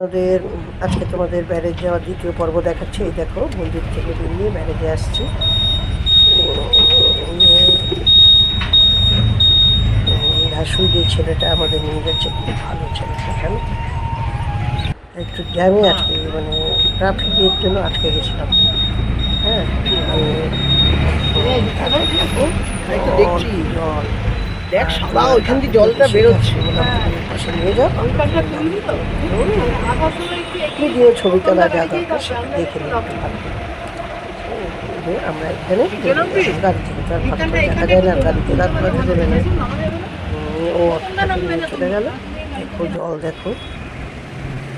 আমাদের আজকে তোমাদের ব্যারেজ যাওয়ার দ্বিতীয় পর্ব দেখাচ্ছি। এই দেখো মন্দির থেকে বেরিয়ে ব্যারেজে আসছি। ঘাসু যে ছেলেটা আমাদের নিয়ে যাচ্ছে খুব ভালো ছেলে কেন একটু জ্যামে আটকে মানে ট্রাফিকের জন্য আটকে গেছিলাম। হ্যাঁ দেখছি। জল দেখ সাদা ওইখান দিয়ে জলটা বেরোচ্ছে। ছবি তোলা যা দেখে করে। আমরা এখানে গাড়ি থেকে তো আর দেখা যায় না গাড়িতে দাঁড় করাতে দেবে না ও অটোটাকে চলে গেল। দেখো জল দেখো।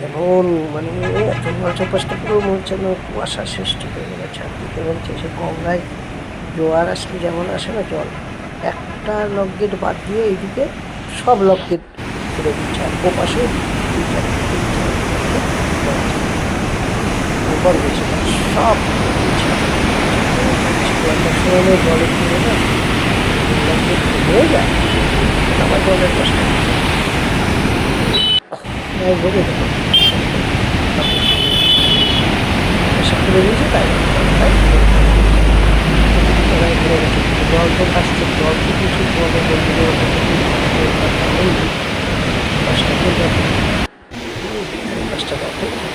এমন মানে এত জল চারপাশটা পুরো মনে হচ্ছে যেন কুয়াশা সৃষ্টি হয়ে গেছে। চারদিকে হচ্ছে সে গঙ্গায় জোয়ার আসলে যেমন আসে না জল একটা লক গেট বাদ দিয়ে এইদিকে সব লক গেট করে দিচ্ছে আর ও পাশে দুই চারটে, তিন চারটে, উপর গেছে সব হয়ে যায় কষ্ট তাই তাই ঘুরে গেছে জল তো কিছু জলে দেখো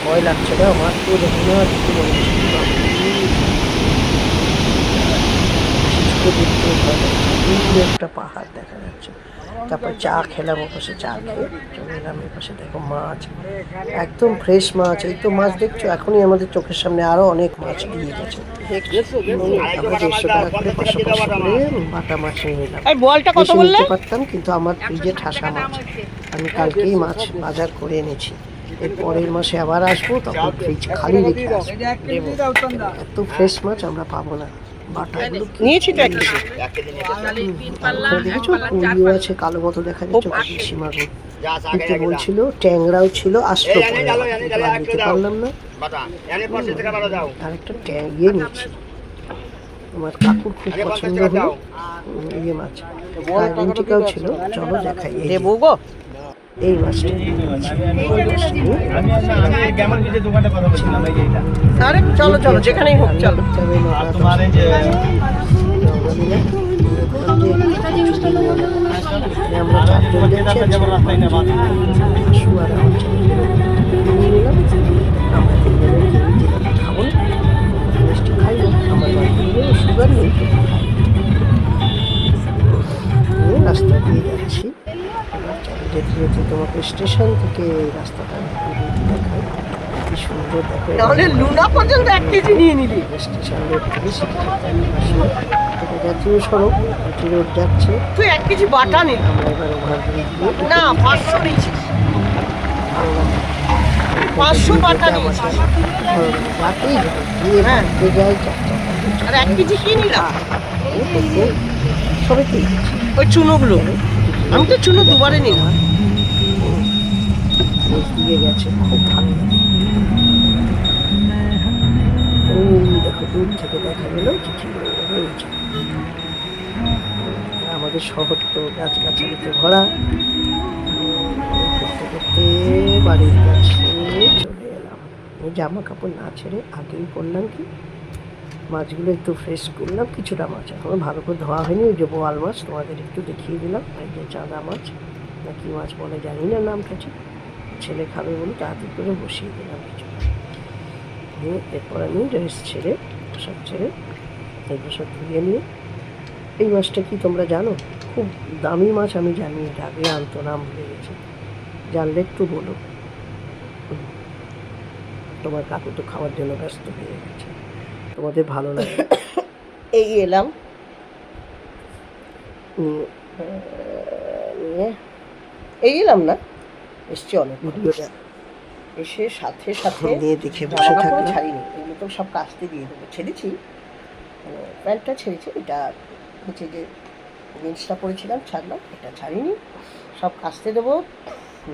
ভয় লাগছে না আমার তো দেখে নেওয়া দেখতে মনে হচ্ছে একটা পাহাড় দেখা যাচ্ছে তারপর চা খেলাম ও পাশে চা খেয়ে চলে এলাম এ পাশে দেখো মাছ একদম ফ্রেশ মাছ। এই তো মাছ দেখছ এখনই আমাদের চোখের সামনে আরও অনেক মাছ দিয়ে গেছে। দেড়শো টাকা করে পাঁচশো পাঁচশো বাটা মাছ নিয়ে নিলাম এই বলটা কত বেশি বললে? নিতে পারতাম কিন্তু আমার ফ্রিজে ঠাসা মাছ আমি কালকেই মাছ বাজার করে এনেছি। এর পরের মাসে আবার আসব তখন ফ্রিজ খালি রেখে আসব। এত ফ্রেশ মাছ আমরা পাবো না। নিয়েছি তো এক দেখেছ? কুড়িও আছে কালো মতো দেখা যাচ্ছে নিতে বলছিল ট্যাংরাও ছিল আর নিতে পারলাম না। আর একটা ট্যাং ইয়ে নিচ্ছি। আমার কাকুর খুব পছন্দ হলো। ইয়ে মাছ। আইডেন্টিকাও ছিল। চলো দেখাই দেবো গো। এই চলো চলো যেখানেই হোক চলো। আমরা যেতে তোমাকে স্টেশন থেকে এই রাস্তাটা দেখাই। কি সুন্দর দেখো। নাহলে লুনা পর্যন্ত এক কেজি নিয়ে নিবি স্টেশন রোড থেকে এটা জাতীয় সড়ক রোড যাচ্ছে। তুই এক কেজি বাটা নিবি আমরা এবার ওভারব্রিজ না পাঁচশো নিয়েছিস। পাঁচশো বাটা নিয়েছিস। হ্যাঁ। যাই আর এক কেজি কি নিলাম? সবে কি ওই চুনোগুলো। আমি তো চুনো দুবারে নিলাম দিয়ে গেছে খুব ভালো দেখো, দূর থেকে দেখা গেল চিঠি রয়েছে আমাদের শহর তো গাছগাছালিতে ভরা। করতে করতে বাড়ির কাছে চলে এলাম। জামা কাপড় না ছেড়ে আগেই করলাম কি? মাছগুলো একটু ফ্রেশ করলাম, কিছুটা মাছ এখনও ভালো করে ধোয়া হয়নি, ওই যে বোয়াল মাছ তোমাদের একটু দেখিয়ে দিলাম, এই যে চাঁদা মাছ, না কি মাছ বলে জানি না নামটা ঠিক, ছেলে খাবে বলে তাড়াতাড়ি করে বসিয়ে দিলাম কিছু দিয়ে এরপর আমি ড্রেস ছেড়ে সব ছেড়ে এগুলো সব ধুয়ে নিয়ে, এই মাছটা কি তোমরা জানো? খুব দামি মাছ, আমি জানি, এটা আগে আনতো নাম ভুলে গেছি। জানলে একটু বলো। তোমার কাকু তো খাওয়ার জন্য ব্যস্ত হয়ে গেছে। তোমাদের ভালো লাগে। এই এলাম। নিয়ে এই এলাম না? এসছি অনেক ভিডিওটা এসে সাথে সাথে নিয়ে দেখে বসে থাকলাম। ছাড়িনি এগুলো তো সব কাচতে দিয়ে দেবো। ছেড়েছি। মানে প্যান্টটা ছেড়েছি এটা হচ্ছে যে জিন্সটা পরেছিলাম ছাড়লাম এটা ছাড়িনি। সব কাচতে দেবো।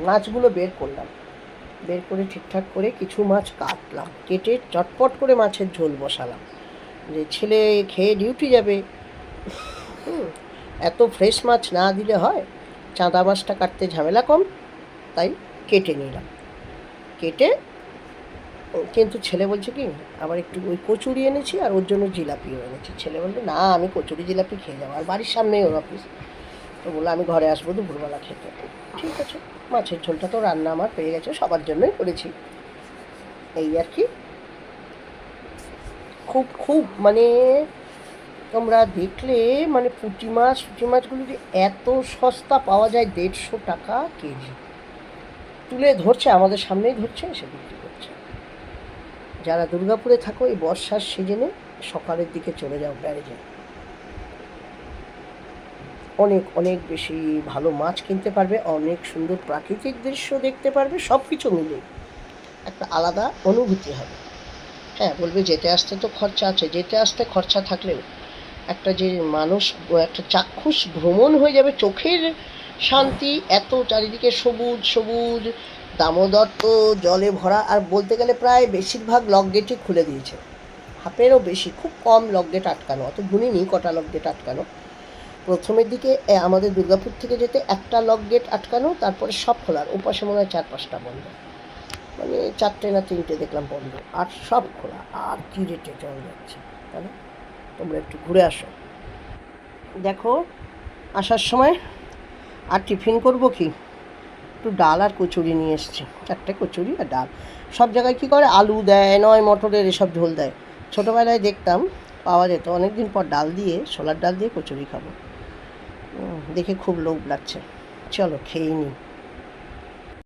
মাছগুলো বের করলাম। বের করে ঠিকঠাক করে কিছু মাছ কাটলাম। কেটে চটপট করে মাছের ঝোল বসালাম। যে ছেলে খেয়ে ডিউটি যাবে। এত ফ্রেশ মাছ না দিলে হয়? চাঁদা মাছটা কাটতে ঝামেলা কম? তাই কেটে নিলাম। কেটে, কিন্তু ছেলে বলছে কি, আবার একটু ওই কচুরি এনেছি আর ওর জন্য জিলাপিও এনেছি। ছেলে বলল, না, আমি কচুরি, জিলাপি খেয়ে যাব। আর বাড়ির সামনেই ওর অফিস তো বলল, আমি ঘরে আসব, দুপুরবেলা খেতে। ঠিক আছে। মাছের ঝোলটা তো রান্না আমার পেয়ে গেছে, সবার জন্যই করেছি। এই আর কি। খুব খুব মানে তোমরা দেখলে মানে পুঁটি মাছ, পুঁটি মাছগুলো এত সস্তা পাওয়া যায় দেড়শো টাকা কেজি। তুলে ধরছে, আমাদের সামনেই ধরছে, এসে বিক্রি করছে। যারা দুর্গাপুরে থাকো, এই বর্ষার সিজনে সকালের দিকে চলে যাও ব্যারেজে। অনেক অনেক বেশি ভালো মাছ কিনতে পারবে, অনেক সুন্দর প্রাকৃতিক দৃশ্য দেখতে পারবে সব কিছু মিলে একটা আলাদা অনুভূতি হবে। হ্যাঁ বলবে যেতে আসতে তো খরচা আছে, যেতে আসতে খরচা থাকলেও একটা যে মানুষ, একটা চাক্ষুষ ভ্রমণ হয়ে যাবে, চোখের শান্তি এত, চারিদিকে সবুজ সবুজ, দামোদর তো জলে ভরা, আর বলতে গেলে প্রায় বেশিরভাগ লক গেটই খুলে দিয়েছে। হাফেরও বেশি, খুব কম লক গেট আটকানো, অত গুণিনি কটা লক গেট আটকানো। প্রথমের দিকে আমাদের দুর্গাপুর থেকে যেতে একটা লক গেট আটকানো, তারপরে সব খোলার। ওপাশে মনে হয় চার পাঁচটা বন্ধ। মানে চারটে না তিনটে দেখলাম বন্ধ। আর সব খোলা। আর কি রেটে জল যাচ্ছে, তাহলে? তোমরা একটু ঘুরে আসো। দেখো, আসার সময় আর টিফিন করব কি? একটু ডাল আর কচুরি নিয়ে এসছি। চারটে কচুরি আর ডাল। সব জায়গায় কী করে? আলু দেয়, নয় মটরের এসব ঝোল দেয়। ছোটোবেলায় দেখতাম, পাওয়া যেত। অনেক দিন পর ডাল দিয়ে, ছোলার ডাল দিয়ে কচুরি খাব। দেখে খুব লোভ লাগছে। চলো খেয়ে নিই